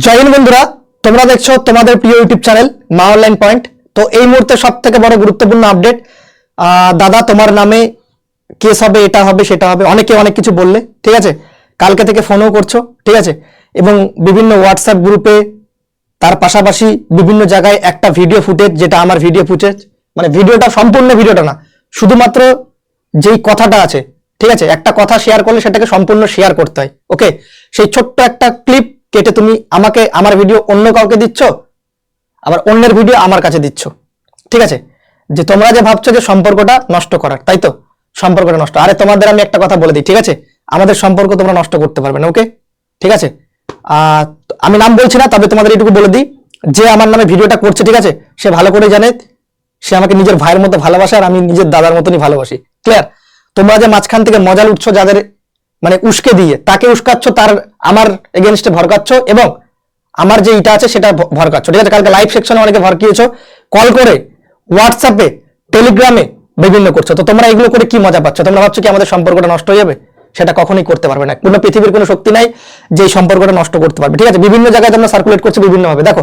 জয় বন্ধুরা, তোমরা দেখছ তোমাদের প্রিয় YouTube channel Maa online point তো এই মুহূর্তে সব থেকে বড় গুরুত্বপূর্ণ আপডেট দাদা তোমার নামে কেস হবে, এটা হবে, সেটা হবে, অনেকে অনেক কিছু বললে, ঠিক আছে? কালকে থেকে ফোনও করছ, ঠিক আছে? এবং বিভিন্ন হোয়াটসঅ্যাপ গ্রুপে তার পাশাপাশি বিভিন্ন জায়গায় একটা ভিডিও ফুটেজ যেটা আমার ভিডিও ফুটেজ মানে ভিডিওটা সম্পূর্ণ ভিডিওটা না, শুধুমাত্র যেই কথাটা আছে, ঠিক আছে? একটা কথা শেয়ার করলে সেটাকে সম্পূর্ণ শেয়ার করতে হয় ওকে সেই ছোট্ট একটা ক্লিপ কেটে তুমি আমাকে, আমার ভিডিও অন্য কাউকে দিচ্ছ? আবার অন্যের ভিডিও আমার কাছে দিচ্ছ। ঠিক আছে? যে তোমরা যে ভাবছ যে সম্পর্কটা নষ্ট করার, তাই তো? সম্পর্কটা নষ্ট। আরে তোমাদের আমি একটা কথা বলে দিই, ঠিক আছে? আমাদের সম্পর্ক তোমরা নষ্ট করতে পারবে না ওকে ঠিক আছে? আমি নাম বলছি না, তবে তোমাদের এটুকু বলে দিই। যে আমার নামে ভিডিওটা করছে, ঠিক আছে? সে ভালো করে জানে, সে আমাকে নিজের ভাইয়ের মতো ভালোবাসে আর আমি নিজের দাদার মতনই ভালোবাসি। ক্লিয়ার তোমরা যে মাঝখান থেকে মজা লুটছো, যাদের মানে উস্কে দিয়ে, তাকে উস্কাচ্ছ, তার আমার এগেনস্টে ভরকাচ্ছ এবং আমার যে ইটা আছে সেটা ভরকাচ্ছ। ঠিক আছে, কালকে লাইভ সেকশনে অনেকে ভরকিয়েছো। কল করে হোয়াটসঅ্যাপে টেলিগ্রামে বিভিন্ন করছ। তো তোমরা এগুলো করে কি মজা পাচ্ছ? তোমরা ভাবছ কি আমাদের সম্পর্কটা নষ্ট হয়ে যাবে? সেটা কখনোই করতে পারবে না। কোনো পৃথিবীর কোনো শক্তি নাই যে সম্পর্কটা নষ্ট করতে পারবে। ঠিক আছে, বিভিন্ন জায়গায় তোমরা সার্কুলেট করছ বিভিন্নভাবে। দেখো,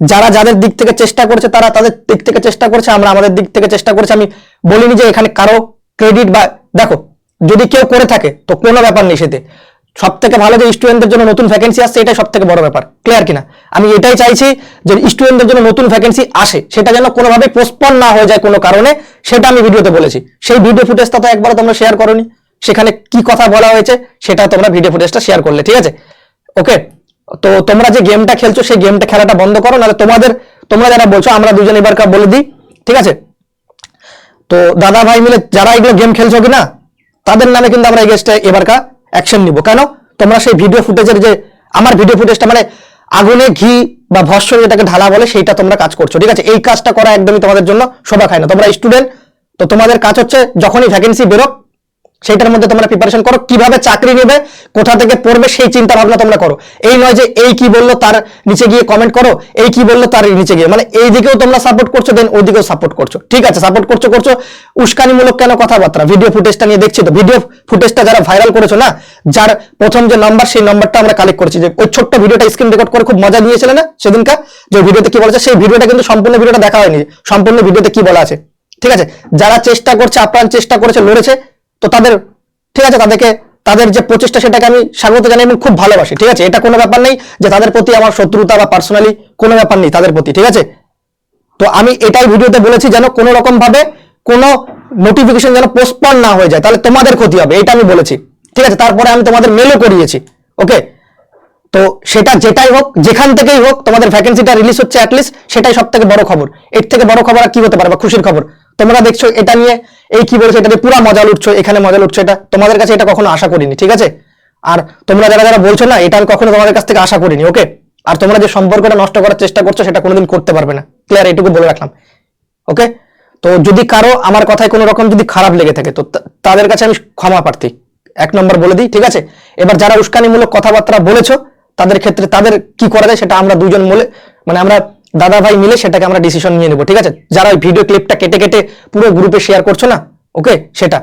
যারা যাদের দিক থেকে চেষ্টা করছে, তারা তাদের দিক থেকে চেষ্টা করছে, আমরা আমাদের দিক থেকে চেষ্টা করছি। আমি বলিনি যে এখানে কারও ক্রেডিট বা দেখো যদি কেউ করে থাকে, তো কোনো ব্যাপার নেই সেতে। সব থেকে ভালো যে স্টুডেন্টদের জন্য নতুন ভ্যাকেন্সি আসছে, এটাই সব থেকে বড় ব্যাপার। ক্লিয়ার কিনা? আমি এটাই চাইছি যে স্টুডেন্টদের জন্য নতুন ভ্যাকেন্সি আসে, সেটা যেন কোনোভাবে পোস্টপন না হয়ে যায় কোনো কারণে, সেটা আমি ভিডিওতে বলেছি। সেই ভিডিও ফুটেজটা তো একবার তোমরা শেয়ার করোনি। সেখানে কি কথা বলা হয়েছে, সেটা তোমরা ভিডিও ফুটেজটা শেয়ার করলে, ঠিক আছে? ওকে তো তোমরা যে গেমটা খেলছো, সেই গেমটা খেলাটা বন্ধ করো, নাহলে তোমাদের, তোমরা যারা বলছো, আমরা দুজন এবারকার বলে দিই, ঠিক আছে? তো দাদা ভাই মিলে, যারা এগুলো গেম খেলছো কিনা তাদের নামে কিন্তু আমরা এগেস্টে এবারকার অ্যাকশন নিব। কেন? তোমরা সেই ভিডিও ফুটেজের যে আমার ভিডিও ফুটেজটা মানে আগুনে ঘি বা ভস্য যেটাকে ঢালা বলে, সেইটা তোমরা কাজ করছ। ঠিক আছে? এই কাজটা করা একদমই তোমাদের জন্য শোভা খায় না। তোমরা স্টুডেন্ট তো তোমাদের কাজ হচ্ছে যখনই ভ্যাকেন্সি বেরোক সেইটার মধ্যে তোমরা প্রিপারেশন করো, কীভাবে চাকরি নেবে, কোথা থেকে পড়বে, সেই চিন্তা ভাবনা তোমরা করো। এই নয় যে এই কি বলল তার নিচে গিয়ে কমেন্ট করো, এই কি বলল তার নিচে গিয়ে। মানে এই দিকেও তোমরা সাপোর্ট করছ দেন ওই দিকেও সাপোর্ট করছ। ঠিক আছে সাপোর্ট করছ করছ, উস্কানিমূলক কেন কথাবার্তা? ভিডিও ফুটেজটা নিয়ে দেখছি তো ভিডিও ফুটেজটা যারা ভাইরাল করেছ না, যার প্রথম যে নাম্বার সেই নাম্বারটা আমরা কালেক্ট করেছি। যে ওই ছোট্ট ভিডিওটা স্ক্রিন রেকর্ড করে খুব মজা নিয়েছিলে না সেদিনকা? যে ভিডিওতে কি বলেছে, সেই ভিডিওটা কিন্তু সম্পূর্ণ ভিডিওটা দেখা হয়নি। সম্পূর্ণ ভিডিওতে কি বলা আছে? ঠিক আছে, যারা চেষ্টা করছে, আপ্রাণ চেষ্টা করেছে, লড়েছে তো তাদের, ঠিক আছে, তাদেরকে, তাদের যে প্রচেষ্টা সেটাকে আমি স্বাগত জানাই এবং খুব ভালোবাসি, ঠিক আছে? এটা কোনো ব্যাপার নেই যে তাদের প্রতি আমার শত্রুতা বা পার্সোনালি কোনো ব্যাপার নেই তাদের প্রতি, ঠিক আছে? তো আমি এটাই ভিডিওতে বলেছি যেন কোনো রকম ভাবে কোনো নোটিফিকেশন যেন পোস্টপন না হয়ে যায়, তাহলে তোমাদের ক্ষতি হবে, এটা আমি বলেছি, ঠিক আছে? তারপরে আমি তোমাদের মেলও করিয়েছি ওকে তো সেটা যেটাই হোক, যেখান থেকেই হোক, তোমাদের ভ্যাকেন্সিটা রিলিজ হচ্ছে অ্যাটলিস্ট সেটাই সব থেকে বড় খবর। এর থেকে বড় খবর আর কি হতে পারে বা খুশির খবর? তোমরা দেখছ এটা নিয়ে, এই কি বলছো, এটা পুরা মজা লুটছো, এখানে মজা লুটছো, এটা তোমাদের কাছে এটা কখনো আশা করিনি, ঠিক আছে? আর তোমরা যারা যারা বলছো না, এটা আমি কখনো তোমাদের কাছ থেকে আশা করিনি ওকে আর তোমরা যে সম্পর্কটা নষ্ট করার চেষ্টা করছ, সেটা কোনোদিন করতে পারবে না। ক্লিয়ার এটুকু বলে রাখলাম ওকে তো যদি কারও আমার কথায় কোনো রকম যদি খারাপ লেগে থাকে, তো তাদের কাছে আমি ক্ষমা প্রার্থী। এক নম্বর বলে দিই, ঠিক আছে? এবার যারা উস্কানিমূলক কথাবার্তা বলেছ, তাদের ক্ষেত্রে তাদের কি করা যায়, সেটা আমরা দুজন মিলে মানে আমরা দাদা ভাই মিলে সেটাকে আমরা ডিসিশন নিয়ে নেব, ঠিক আছে? যারা ওই ভিডিও ক্লিপটা কেটে কেটে পুরো গ্রুপে শেয়ার করছ না? ওকে সেটা।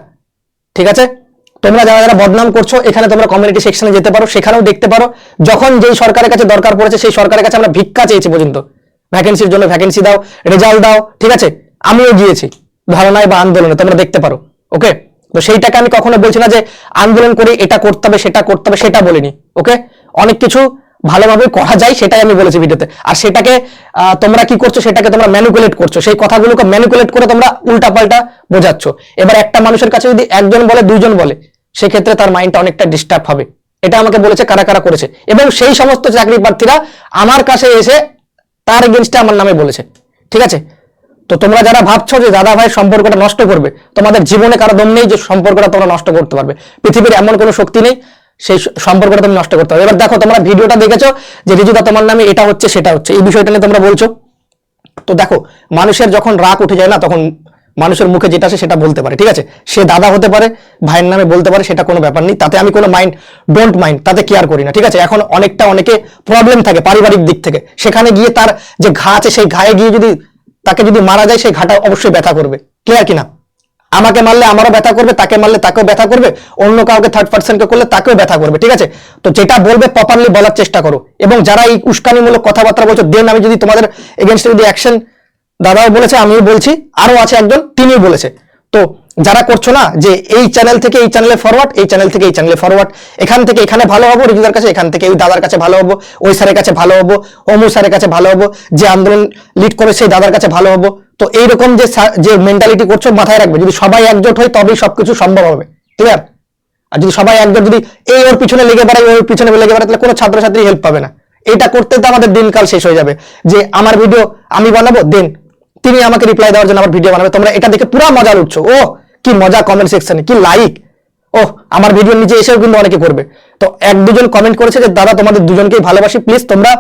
ঠিক আছে? তোমরা যারা যারা বদনাম করছ, এখানে তোমরা কমিউনিটি সেকশনে যেতে পারো, সেখানেও দেখতে পারো। যখন যেই সরকারের কাছে দরকার পড়েছে, সেই সরকারের কাছে আমরা ভিক্ষা চেয়েছি পর্যন্ত। ভ্যাকেন্সির জন্য ভ্যাকেন্সি দাও রেজাল্ট দাও, ঠিক আছে? আমিও গিয়েছি, ধারণায় বা আন্দোলনে, তোমরা দেখতে পারো। ওকে তো সেইটাকে আমি কখনো বলছি না যে আন্দোলন করে এটা করতে হবে, সেটা করতে হবে, সেটা বলিনি। ওকে অনেক কিছু ভালোভাবে করা যায়, সেটাই আমি বলেছি ভিডিওতে। আর সেটাকে তোমরা কি করছ, সেটাকে তোমরা ম্যানিকুলেট করছ। সেই কথাগুলোকে ম্যানিকুলেট করে তোমরা উল্টাপাল্টা বোঝাচ্ছ। এবার একটা মানুষের কাছে যদি একজন বলে, দুইজন বলে, সেক্ষেত্রে তার মাইন্ডটা অনেকটা ডিস্টার্ব হবে। এটা আমাকে বলেছে, কারা কারা করেছে। এবং সেই সমস্ত চাকরি প্রার্থীরা আমার কাছে এসে তার এগেনস্টে আমার নামে বলেছে। ঠিক আছে? তো তোমরা যারা ভাবছ যে দাদা ভাইয়ের সম্পর্কটা নষ্ট করবে, তোমাদের জীবনে কারও দম নেই যে সম্পর্কটা তোমরা নষ্ট করতে পারবে। পৃথিবীর এমন কোনো শক্তি নেই সেই সম্পর্কটা তুমি নষ্ট করতে হবে। এবার দেখো, তোমরা ভিডিওটা দেখেছ যে রিজুদা তোমার নামে এটা হচ্ছে, সেটা হচ্ছে। এই বিষয়টা নিয়ে তোমরা বলছো। তো দেখো, মানুষের যখন রাগ উঠে যায় না, তখন মানুষের মুখে যেটা আসে সেটা বলতে পারে, ঠিক আছে? সে দাদা হতে পারে, ভাইয়ের নামে বলতে পারে, সেটা কোনো ব্যাপার নেই। তাতে আমি কোনো মাইন্ড ডোন্ট মাইন্ড তাতে কেয়ার করি না, ঠিক আছে? এখন অনেকটা অনেকে প্রবলেম থাকে পারিবারিক দিক থেকে। সেখানে গিয়ে তার যে ঘা আছে, সেই ঘায়ে গিয়ে যদি তাকে যদি মারা যায়, সেই ঘাটা অবশ্যই ব্যথা করবে। ক্লিয়ার কিনা? আমাকে মারলে আমারও ব্যথা করবে, তাকে মারলে তাকেও ব্যথা করবে, অন্য কাউকে থার্ড পার্সনকে করলে তাকেও ব্যথা করবে, ঠিক আছে? তো যেটা বলবে প্রপারলি বলার চেষ্টা করো। এবং যারা এই উস্কানিমূলক কথাবার্তা বলছো দেন আমি যদি তোমাদের এগেনস্টে যদি অ্যাকশন দাদাও বলেছে, আমিও বলছি আরও আছে একজন, তিনিও বলেছে। তো যারা করছ না, যে এই চ্যানেল থেকে এই চ্যানেলে ফরওয়ার্ড এই চ্যানেল থেকে এই চ্যানেলে ফরওয়ার্ড এখান থেকে এখানে ভালো হব, রিজুদার কাছে এখান থেকে, ওই দাদার কাছে ভালো হব, ওই স্যারের কাছে ভালো হব, অমু স্যারের কাছে ভালো হব, যে আন্দোলন লিড করে সেই দাদার কাছে ভালো হব। তো এইরকম যে যে মেন্টালিটি করছ মাথায় রাখবে। যদি সবাই একজোট হয়, তবেই সবকিছু সম্ভব হবে। ক্লিয়ার আর যদি সবাই একজোট, যদি এই ওর পিছনে লেগে বেড়ায়, ওর পিছনে লেগে বেড়ায়, তাহলে কোনো ছাত্রছাত্রী হেল্প পাবে না। এটা করতে তো আমাদের দিনকাল শেষ হয়ে যাবে। যে আমার ভিডিও আমি বানাবো দেন তিনি আমাকে রিপ্লাই দেওয়ার জন্য আমার ভিডিও বানাবে। তোমরা এটা দেখে পুরো মজা উঠছো ও, কি মজা কমেন্ট সেকশনে কি লাইক ও, আমার ভিডিও নিচে এসেও কিন্তু অনেকে করবে। তো এক দুজন কমেন্ট করেছে যে, দাদা, তোমাদের দুজনকেই ভালোবাসি। প্লিজ তোমরা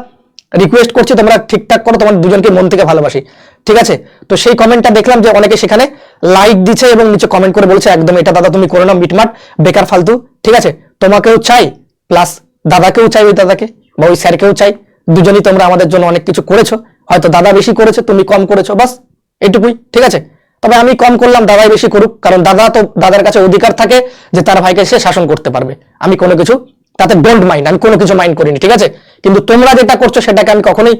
রিকোয়েস্ট করছি, তোমরা ঠিকঠাক করো, তোমাদের দুজনকে মন থেকে ভালোবাসি। ঠিক আছে? তো সেই কমেন্টটা দেখলাম যে অনেকে সেখানে লাইক দিচ্ছে এবং নিচে কমেন্ট করে বলছে, একদম এটা দাদা তুমি করে নাও মিটমাট, বেকার ফালতু। ঠিক আছে? তোমাকেও চাই প্লাস দাদাকেও চাই ওই দাদাকে, বা ওই স্যারকেও চাই। দুজনই তোমরা আমাদের জন্য অনেক কিছু করেছ। হয়তো দাদা বেশি করেছে, তুমি কম করেছ, বাস এটুকুই, ঠিক আছে? তবে আমি কম করলাম, দাদাই বেশি করুক, কারণ দাদা তো দাদার কাছে অধিকার থাকে যে তার ভাইকে সে শাসন করতে পারবে। আমি কোনো কিছু, তাতে ডোন্ট মাইন্ড আমি কোনো কিছু মাইন্ড করিনি, ঠিক আছে? কিন্তু তোমরা যেটা করছ, সেটাকে আমি কখনোই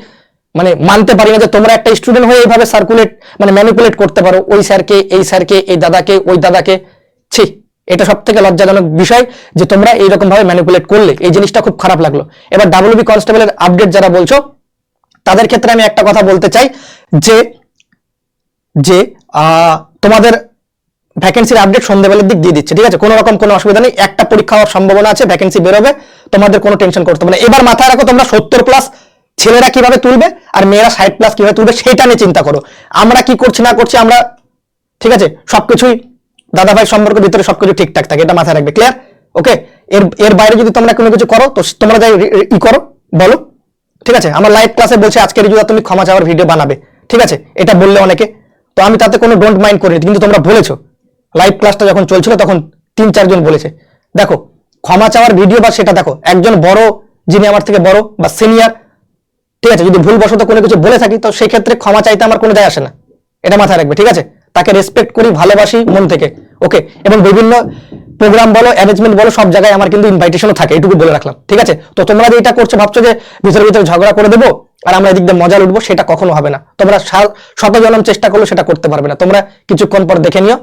মানে মানতে পারি না যে তোমরা একটা স্টুডেন্ট হয়ে এইভাবে সার্কুলেট মানে ম্যানিপুলেট করতে পারো। ওই স্যারকে, এই স্যারকে, এই দাদাকে, ওই দাদাকে। ছি, এটা সব থেকে লজ্জাজনক বিষয় যে তোমরা এইরকম ভাবে ম্যানিপুলেট করলে। এই জিনিসটা খুব খারাপ লাগল। এবার ডাব্লিউবি কনস্টেবলের আপডেট যারা বলছো, তাদের ক্ষেত্রে আমি একটা কথা বলতে চাই যে যে তোমাদের ভ্যাকেন্সির আপডেট সন্ধ্যেবেলার দিক দিয়ে দিচ্ছে, ঠিক আছে? কোনো রকম কোনো অসুবিধা নেই। একটা পরীক্ষা হওয়ার সম্ভাবনা আছে ভ্যাকেন্সি বেরোবে, তোমাদের কোনো টেনশন করতে হবে না। এবার মাথায় রাখো তোমরা সত্তর প্লাস ছেলেরা কীভাবে তুলবে আর মেয়েরা ষাট প্লাস কীভাবে তুলবে সেটা নিয়ে চিন্তা করো। আমরা কি করছি না করছি আমরা, ঠিক আছে? সবকিছুই দাদা ভাই সম্পর্কের ভিতরে সবকিছু ঠিকঠাক থাকে, এটা মাথায় রাখবে ক্লিয়ার ওকে এর এর বাইরে যদি তোমরা কোনো কিছু করো, তো তোমরা যাই ই করো, বলো, ঠিক আছে? আমার লাইভ ক্লাসে বলছে, আজকে রিজুদা, তুমি ক্ষমা চাওয়ার ভিডিও বানাবে। ঠিক আছে? এটা বললে অনেকে। তো আমি তাতে কোনো ডোন্ট মাইন্ড করিনি, কিন্তু তোমরা বলেছ। লাইভ ক্লাসটা যখন চলছিল, তখন তিন চারজন বলেছে। দেখো, ক্ষমা চাওয়ার ভিডিও বা সেটা দেখো, একজন বড়, যিনি আমার থেকে বড় বা সিনিয়র ঠিক আছে, যদি ভুলবশত কোনো কিছু বলে থাকি, তো সেই ক্ষেত্রে ক্ষমা চাইতে আমার কোনো যায় আসে না। এটা মাথায় রাখবে, ঠিক আছে? তাকে রেসপেক্ট করি, ভালোবাসি মন থেকে ওকে এবং বিভিন্ন প্রোগ্রাম বলো অ্যারেঞ্জমেন্ট বলো, সব জায়গায় আমার কিন্তু ইনভাইটেশনও থাকে, এটুকু বলে রাখলাম, ঠিক আছে? তো তোমরা যে এটা করছ, ভাবছ যে ভিতরে ভিতরে ঝগড়া করে দেবো, আর আমরা এদিক দিয়ে মজা উঠবো সেটা কখনো হবে না। তোমরা শত জনম চেষ্টা করলেও সেটা করতে পারবে না। তোমরা কিছুক্ষণ পর দেখে নিও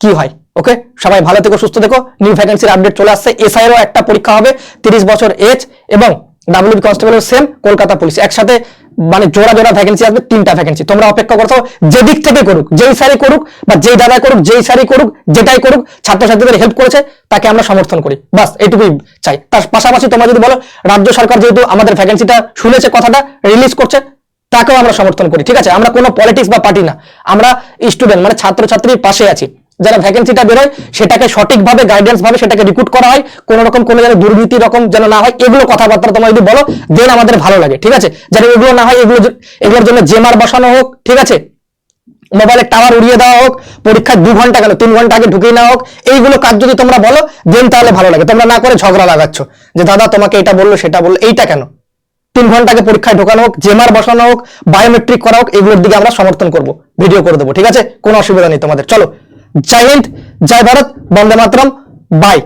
কি হয় ওকে সবাই ভালো থেকো, সুস্থ থেকো। নিউ ভ্যাকেন্সির আপডেট চলে আসছে। এসআইয়েরও একটা পরীক্ষা হবে, তিরিশ বছর এজ এবং ডাব্লিউবি কনস্টেবলের সেম কলকাতা পুলিশ একসাথে মানে জোড়া জোড়া ভ্যাকেন্সি আসবে, তিনটা ভ্যাকেন্সি তোমরা অপেক্ষা করছ যেদিক থেকে করুক, যেই স্যারই করুক বা যেই দাদা করুক, যেই স্যারই করুক, যেটাই করুক, ছাত্রছাত্রীদের হেল্প করেছে, তাকে আমরা সমর্থন করি। বাস এটুকুই চাই। তার পাশাপাশি তোমরা যদি বলো, রাজ্য সরকার যেহেতু আমাদের ভ্যাকেন্সিটা শুনেছে কথাটা রিলিজ করছে, তাকেও আমরা সমর্থন করি, ঠিক আছে? আমরা কোনো পলিটিক্স বা পার্টি না। আমরা স্টুডেন্ট মানে ছাত্রছাত্রীর পাশে আছি। যারা ভ্যাকেন্সিটা বেরোয়, সেটাকে সঠিকভাবে গাইডেন্স ভাবে সেটাকে রিক্রুট করা হয়। কোনো রকম কোনো যেন দুর্নীতি রকম যেন না হয়, এগুলো কথাবার্তা তোমার যদি বলো দেন আমাদের ভালো লাগে, ঠিক আছে? যেন এগুলো না হয়, এগুলো এগুলোর জন্য জেমার বসানো হোক, ঠিক আছে? মোবাইলের টাওয়ার উড়িয়ে দেওয়া হোক পরীক্ষায় দু ঘণ্টা কেন, তিন ঘণ্টা আগে ঢুকিয়ে নেওয়া হোক, এইগুলো কাজ যদি তোমরা বলো দেন তাহলে ভালো লাগে। তোমরা না করে ঝগড়া লাগাচ্ছ যে, দাদা, তোমাকে এটা বলল, সেটা বলল, এইটা কেন? তিন ঘণ্টা আগে পরীক্ষায় ঢোকানো হোক জেমার বসানো হোক বায়োমেট্রিক করা হোক, এগুলোর দিকে আমরা সমর্থন করব ভিডিও করে দেবো, ঠিক আছে? কোনো অসুবিধা নেই তোমাদের, চলো। জয় হিন্দ জয় ভারত বন্দে মাতরম বাই